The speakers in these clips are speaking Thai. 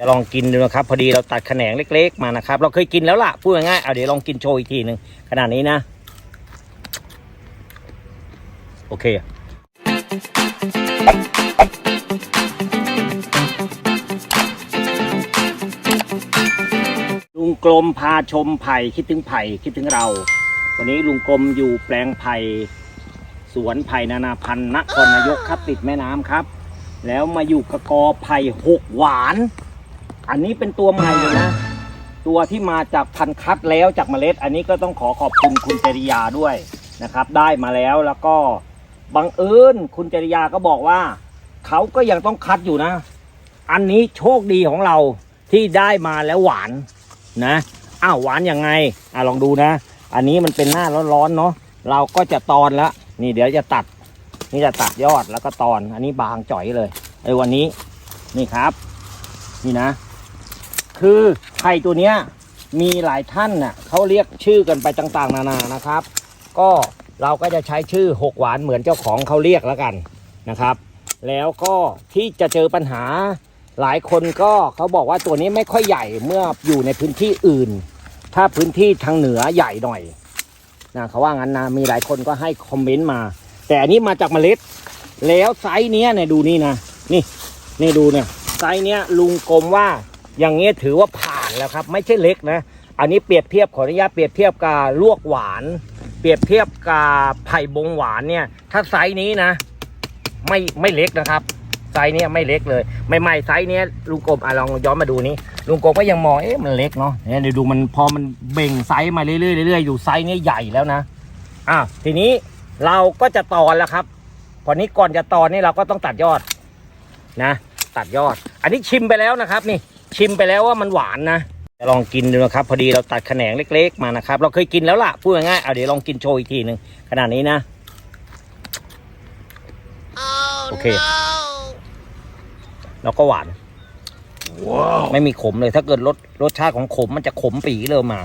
จะลองกินดูนะครับ พอดีเราตัดแขนงเล็ก ๆ มานะครับ เราเคยกินแล้วล่ะพูดง่ายๆเอาเดี๋ยวลองกินโชว์อีกทีหนึ่งขนาดนี้นะ โอเคลุงกลมพาชมไผ่คิดถึงไผ่คิดถึงเรา วันนี้ลุงกลมอยู่แปลงไผ่สวนไผ่นานาพันธุ์นครนายกครับติดแม่น้ำครับ แล้วมาอยู่กระกอไผ่หกหวาน อันนี้เป็นตัวใหม่เลยนะ ตัวที่มาจากพันธุ์คัดแล้วจากเมล็ด อันนี้ก็ต้องขอขอบคุณคุณจริยาด้วยนะครับ ได้มาแล้วแล้วก็บังเอิญคุณจริยาก็บอกว่าเขาก็ยังต้องคัดอยู่นะ อันนี้โชคดีของเราที่ได้มาแล้วหวานนะอ้าวหวานยังไงอะลองดูนะ อันนี้มันเป็นหน้าร้อนๆเนาะเราก็จะตอนละนี่เดี๋ยวจะตัด นี่จะตัดยอดแล้วก็ตอน อันนี้บางจ่อยเลยไอ้วันนี้นี่ครับ นี่นะ คือไข่ตัวเนี้ยมีหลายท่านน่ะเขาเรียกชื่อกันไปต่างๆ นานานะครับ ก็เราก็จะใช้ชื่อหกหวานเหมือนเจ้าของเขาเรียกแล้วกันนะครับ แล้วก็ที่จะเจอปัญหาหลายคนก็เขาบอกว่าตัวนี้ไม่ค่อยใหญ่เมื่ออยู่ในพื้นที่อื่น ถ้าพื้นที่ทางเหนือใหญ่หน่อยนะเขาว่างั้นนะมีหลายคนก็ให้คอมเมนต์มา แต่อันนี้มาจากเมล็ด แล้วไซส์เนี้ยเนี่ยดูนี่นะนี่นี่ดูเนี่ยไซส์เนี้ยลุงกลมว่า อย่างเงี้ยถือว่าผ่านแล้วครับ ไม่ใช่เล็กนะ อันนี้เปรียบเทียบขออนุญาตเปรียบเทียบกับลวกหวาน เปรียบเทียบกับไผ่บงหวานเนี่ย ถ้าไซส์นี้นะ ไม่ไม่เล็กนะครับไซส์เนี้ยไม่เล็กเลยไม่ไม่ไซส์เนี้ยลุงกรมอะลองย้อนมาดูนี้ลุงกรมก็ยังมองเอ๊ะมันเล็กเนาะเนี่ยเดี๋ยวดูมันพอมันเบ่งไซส์มาเรื่อยๆเรื่อยๆอยู่ไซส์เนี้ยใหญ่แล้วนะอะทีนี้เราก็จะตอนแล้วครับพอนี้ก่อนจะตอนนี่เราก็ต้องตัดยอดนะ ตัดยอด อันนี้ชิมไปแล้วนะครับนี่ ชิมไปแล้วว่ามันหวานนะจะลองกินดูนะครับ พอดีเราตัดแขนงเล็ก ๆ มานะครับ เราเคยกินแล้วล่ะพูดง่ายๆเอาเดี๋ยวลองกินโชว์อีกทีหนึ่งขนาดนี้นะ โอเค แล้วก็หวาน ไม่มีขมเลยถ้าเกิดรสรสชาติของขมมันจะขมปีเลยมา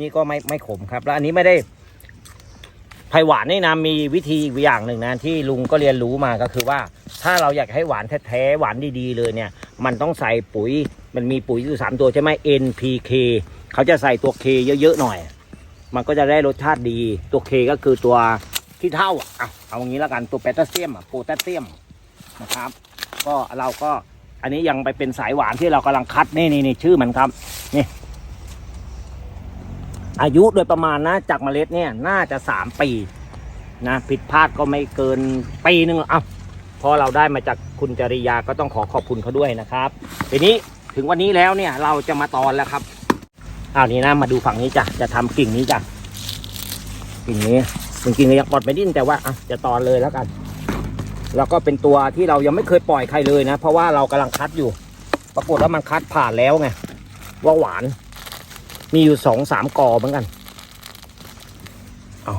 นี่ก็ไม่ไม่ขมครับ แล้วอันนี้ไม่ได้ไผ่หวานนี่นะมีวิธีอีกอย่างหนึ่งนะที่ลุงก็เรียนรู้มาก็คือว่า ถ้าเราอยากให้หวานแท้ๆหวานดีๆเลยเนี่ย มันต้องใส่ปุ๋ย มันมีปุ๋ยอยู่สามตัวใช่ไหม NPK เขาจะใส่ตัว K เยอะๆหน่อย มันก็จะได้รสชาติดี ตัว K ก็คือตัวที่เท่าอะเอางี้แล้วกัน ตัวโพแทสเซียมอะโพแทสเซียมนะครับ ก็เราก็อันนี้ยังไปเป็นสายหวานที่เรากำลังคัดนี่นี่นี่ชื่อมันครับนี่อายุโดยประมาณนะจากเมล็ดเนี่ยน่าจะสามปีนะผิดพลาดก็ไม่เกินปีหนึ่งอกเอ้าพอเราได้มาจากคุณจริยาก็ต้องขอขอบคุณเขาด้วยนะครับ ทีนี้ ถึงวันนี้แล้วเนี่ยเราจะมาตอนแล้วครับอ้าวนี่นะมาดูฝั่งนี้จ้ะจะทำกิ่งนี้จ้ะกิ่งนี้จริงๆยังปลอดไปดิ้นแต่ว่าอะจะตอนเลยแล้วกัน แล้วก็เป็นตัวที่เรายังไม่เคยปล่อยใครเลยนะ เพราะว่าเรากำลังคัดอยู่ ปรากฏว่ามันคัดผ่านแล้วไงว่าหวาน มีอยู่สองสามกอเหมือนกันเอา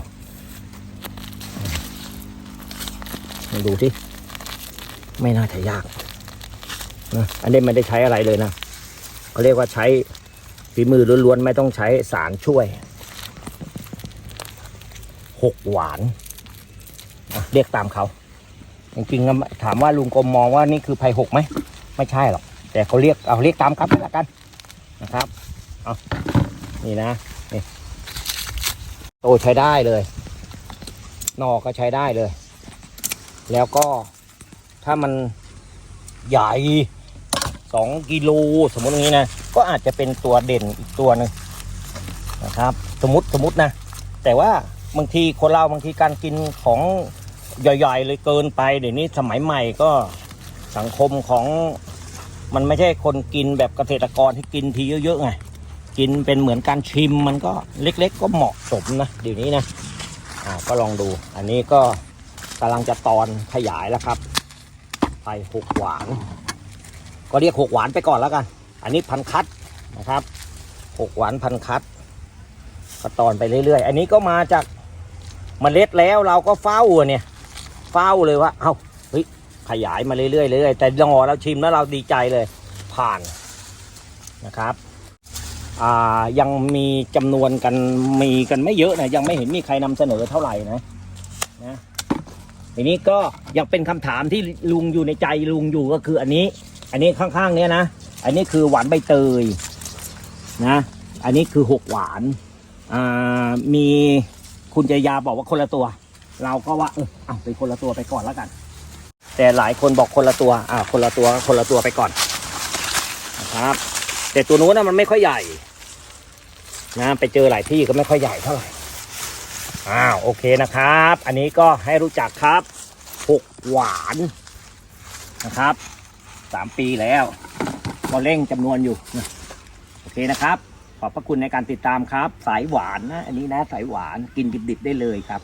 มาดูที่ไม่น่าจะยาก นะอันนี้ไม่ได้ใช้อะไรเลยนะเขาเรียกว่าใช้ฝีมือล้วนๆไม่ต้องใช้สารช่วยหกหวาน เรียกตามเขาจริงๆถามว่าลุงกรมมองว่านี่คือไผ่หกไหมไม่ใช่หรอก แต่เขาเรียกเอาเรียกตามครับนี่ละกันนะครับเอานี่นะนี่โตใช้ได้เลยนอก็ใช้ได้เลย แล้วก็ถ้ามันใหญ่ สองกิโลสมมติอย่างนี้นะ ก็อาจจะเป็นตัวเด่นอีกตัวหนึ่งนะครับ สมมติสมมตินะ แต่ว่าบางทีคนเราบางทีการกินของใหญ่ๆเลยเกินไปเดี๋ยวนี้สมัยใหม่ก็สังคมของมันไม่ใช่คนกินแบบเกษตรกรที่กินทีเยอะๆไงกินเป็นเหมือนการชิมมันก็เล็ก ๆ ก็เหมาะสมนะเดี๋ยวนี้นะอ่าก็ลองดู อันนี้ก็กำลังจะตอนขยายแล้วครับ ไปหกหวาน ก็เรียกหกหวานไปก่อนแล้วกัน อันนี้พันคัดนะครับหกหวานพันคัดก็ตอนไปเรื่อยๆ อันนี้ก็มาจากเมล็ดแล้วเราก็เฝ้าอะเนี่ย เฝ้าเลยว่า เอ้าเฮ้ยขยายมาเรื่อยๆเรื่อยแต่ดอเราชิมแล้วเราดีใจเลยผ่านนะครับอ่ายังมีจำนวนกันมีกันไม่เยอะนะยังไม่เห็นมีใครนำเสนอเท่าไหร่นะนะทีนี้ก็ยังเป็นคำถามที่ลุงอยู่ในใจลุงอยู่ก็คืออันนี้ อันนี้ข้างๆเนี้ยนะ อันนี้คือหวานใบเตยนะ อันนี้คือหกหวานอ่ามีคุณจยาบอกว่าคนละตัว เราก็ว่าเออเอาเป็นคนละตัวไปก่อนแล้วกัน แต่หลายคนบอกคนละตัวอ่าคนละตัวคนละตัวไปก่อนนะครับ แต่ตัวนู้นนะมันไม่ค่อยใหญ่นะไปเจอหลายที่ก็ไม่ค่อยใหญ่เท่าไหร่อ้าวโอเคนะครับ อันนี้ก็ให้รู้จักครับหกหวานนะครับ สามปีแล้ว ก็เร่งจำนวนอยู่โอเคนะครับ ขอบพระคุณในการติดตามครับ สายหวานนะ อันนี้นะสายหวานกินดิบๆได้เลยครับ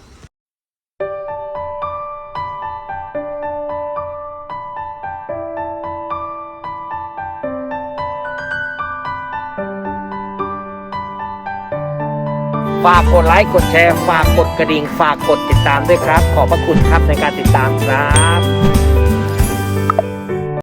ฝากกดไลค์กดแชร์ ฝากกดกระดิ่ง ฝากกดติดตามด้วยครับ ขอบพระคุณครับในการติดตามครับ